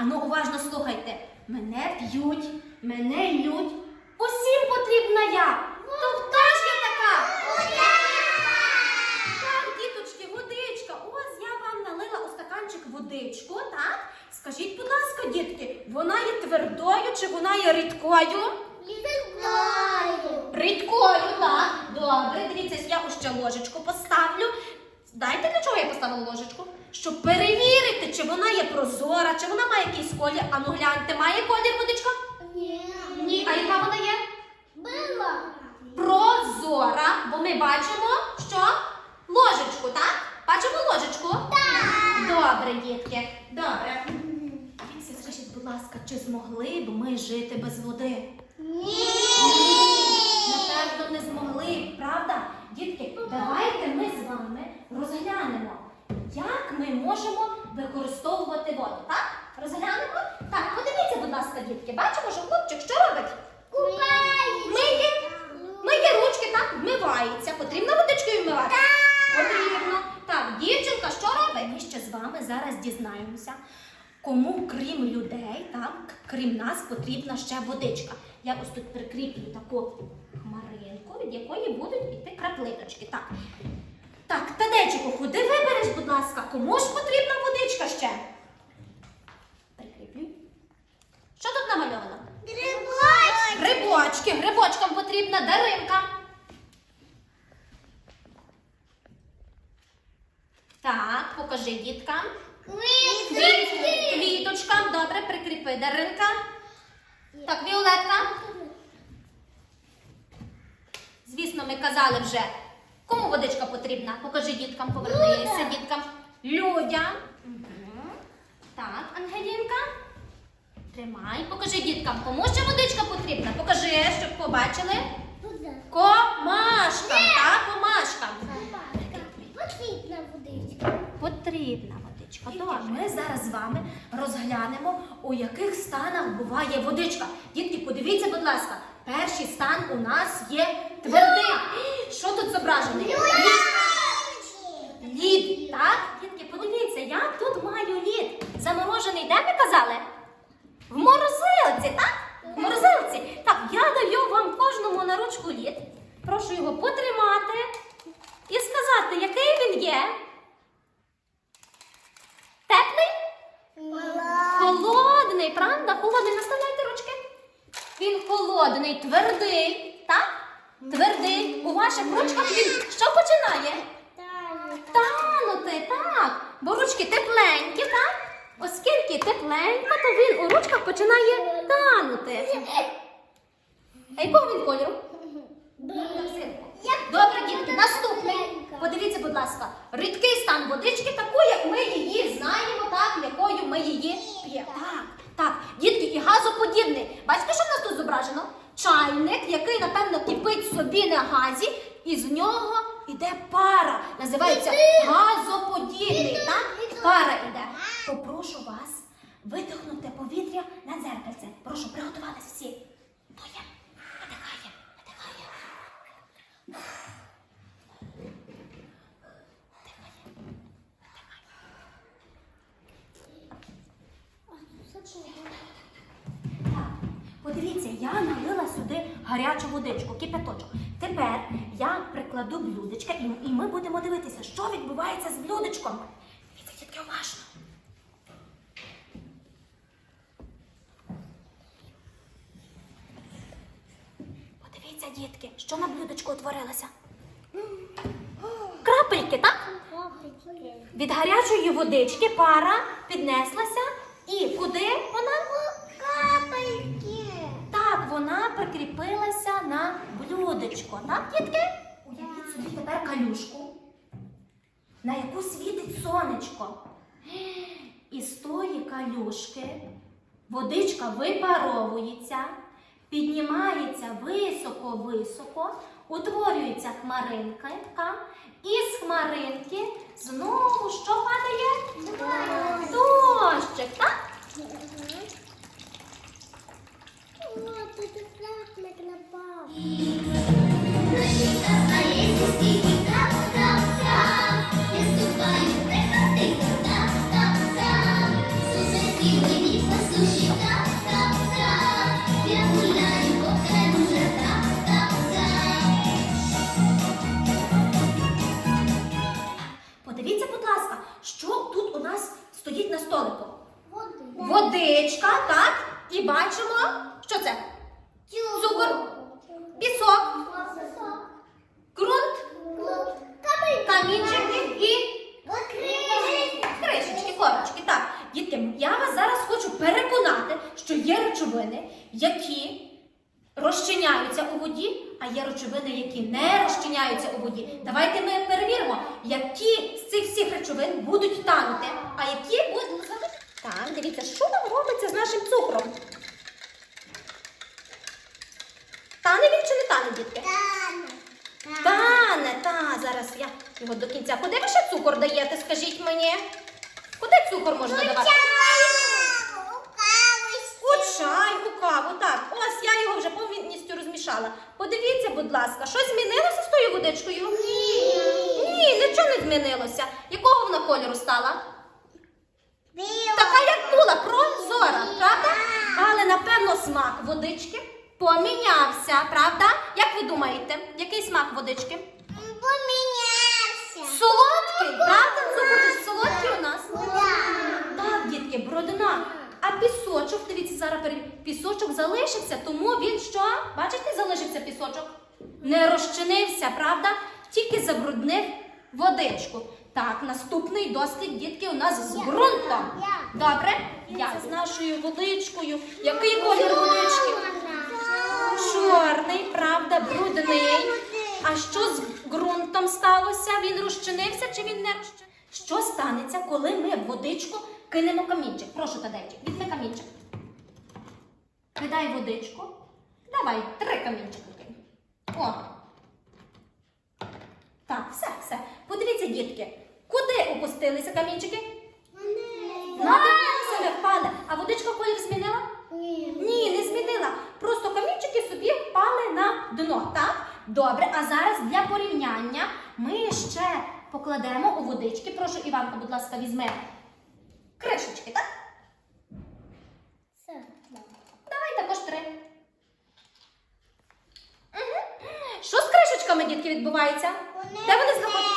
Ану, уважно слухайте. Мене п'ють, мене лють. Усім потрібна я. То хто ж я така? Так, діточки, водичка. Ось я вам налила у стаканчик водичку, так? Скажіть, будь ласка, дітки, вона є твердою чи вона є рідкою? Рідкою, так. Добре, дивіться, я ще ложечку поставлю. Знаєте, для чого я поставила ложечку? Щоб перевірити, чи вона є прозора, чи вона має якийсь колір. Ану гляньте, має колір водичка? Ні, а яка вона є? Прозора, бо ми бачимо, що ложечку, так? Бачимо ложечку? Так. Добре, дітки. Добре. Скажіть, будь ласка, чи змогли б ми жити без води? Напевно, не змогли, правда? Дітки, давайте ми з вами розглянемо, можемо використовувати воду. Так? Розглянемо? Так, подивіться, будь ласка, дітки. Бачимо, що хлопчик що робить? Миє, миє ручки, так, вмивається. Потрібно водичкою вмивати? Потрібно. Так, дівчинка, що робить? Ми ще з вами зараз дізнаємося. Кому, крім людей, так, крім нас, потрібна ще водичка. Я ось тут прикріплю таку хмаринку, від якої будуть іти краплиночки. Так. Так, Тадечику, ходи вибереш, будь ласка, кому ж потрібна водичка ще? Прикріплюй. Що тут намальовано? Грибочки, Грибочки. грибочкам потрібна даринка. Так, покажи діткам. Квіт- Квіточкам, добре, прикріпи даринка. Так, Віолетка. Звісно, ми казали вже, кому водичка потрібна. Покажи діткам, повернися діткам. Людям. Так, Ангелінка. Тримай. Покажи діткам, кому ще водичка потрібна. Покажи, щоб побачили. Комашкам, так, комашкам. Потрібна водичка. Потрібна водичка. Добре. Ми зараз з вами розглянемо, у яких станах буває водичка. Дітки, подивіться, будь ласка, перший стан у нас є твердий. Що тут зображений? Лід. Лід, так? Дітки, подивіться, я тут маю лід. Заморожений, де ви казали? В морозилці, так? В морозилці. Так, я даю вам кожному на ручку лід. Прошу його потримати і сказати, який він є. Теплий? Холодний, правда? Холодний. Наставляйте ручки. Він холодний, твердий? Твердий. У ваших ручках він що починає? Танути, так. Бо ручки тепленькі, так? Оскільки тепленько, то він у ручках починає танути. А якого він кольору? Добре, дітки, наступний. Подивіться, будь ласка, рідкий стан водички, таку, як ми її знаємо, так, якою ми її п'ємо. Так, так, дітки, і газоподібний. Бачите, що в нас тут зображено? Чайник, який, напевно, кипить собі на газі, і з нього йде пара. Називається газоподібний. Так? Пара іде. Попрошу вас видихнути повітря на дзеркальце. Прошу, приготуватися всі. Дує, надихає, видихає. Так, подивіться, я налила сюди гарячу водичку, кипяточок. Тепер я прикладу блюдечка і, і ми будемо дивитися, що відбувається з блюдечком. Дивіться, тільки уважно. Подивіться, дітки, що на блюдечку утворилося. Крапельки, так? Від гарячої водички пара піднеслася і куди вона? Так, вона прикріпилася на блюдечко. Так, дітки? Уявіть собі тепер калюшку, на яку світить сонечко. І з тої калюшки водичка випаровується, піднімається високо-високо, утворюється хмаринка, і з хмаринки знову що падає? Дощик, так? Вот это флаг напав. Водичка, так? І бачимо, що це? Цукор. Пісок, ґрунт, камінчики і кришечки, корочки. Так, дітки, я вас зараз хочу переконати, що є речовини, які розчиняються у воді, а є речовини, які не розчиняються у воді. Давайте ми перевіримо, які з цих всіх речовин будуть танути, а які будуть. Так, дивіться, що там робиться з нашим цукром. Тане він чи не тане, дітки? Тане, та, зараз я його до кінця. Куди ви ще цукор даєте, скажіть мені? Куди цукор можна давати? У чай, у каву, так. Ось я його вже повністю розмішала. Подивіться, будь ласка, щось змінилося з тою водичкою? Ні, нічого не змінилося. Якого вона кольору стала? Така, була, прозора, правда? Але напевно смак водички помінявся, правда? Як ви думаєте, який смак водички? Помінявся. Солодкий, правда? Солодкий у нас. Так, дітки, бродина. А пісочок, дивіться, зараз пісочок залишився, тому він що? Бачите, залишився пісочок? Не розчинився, правда? Тільки забруднив водичку. Так, наступний дослід, дітки, у нас з ґрунтом. Добре? Я з нашою водичкою. Який колір водички? Чорний, правда, брудний. А що з ґрунтом сталося? Він розчинився чи він не розчинився? Що станеться, коли ми в водичку кинемо камінчик? Прошу, Тадейчик, візьми камінчик. Кидай водичку. Давай, три камінчики кинь. О. Так, все, все. Подивіться, дітки, куди опустилися камінчики? На себе впали. А водичка колір змінила? Ні, не змінила. Просто камінчики собі впали на дно, так? Добре, а зараз для порівняння ми ще покладемо у водички. Прошу, Іванка, будь ласка, візьми кришечки, так? Давай також три. Угу. Що з кришечками, дітки, відбувається? Де вони знаходяться?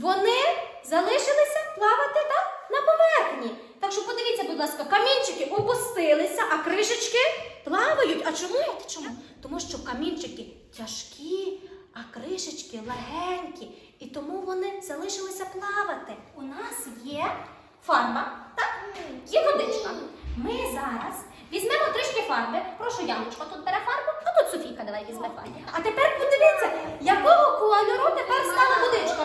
Вони залишилися плавати так на поверхні. Так що подивіться, будь ласка, камінчики опустилися, а кришечки плавають. А чому? Знаєте Чому? Тому що камінчики тяжкі, а кришечки легенькі. І тому вони залишилися плавати. У нас є фарба, так? Є водичка. Ми зараз візьмемо трішки фарби. Прошу, Яночка, тут бере фарбу, а тут Софійка давай візьме фарбу. А тепер подивіться, якого кольору тепер стала водичка.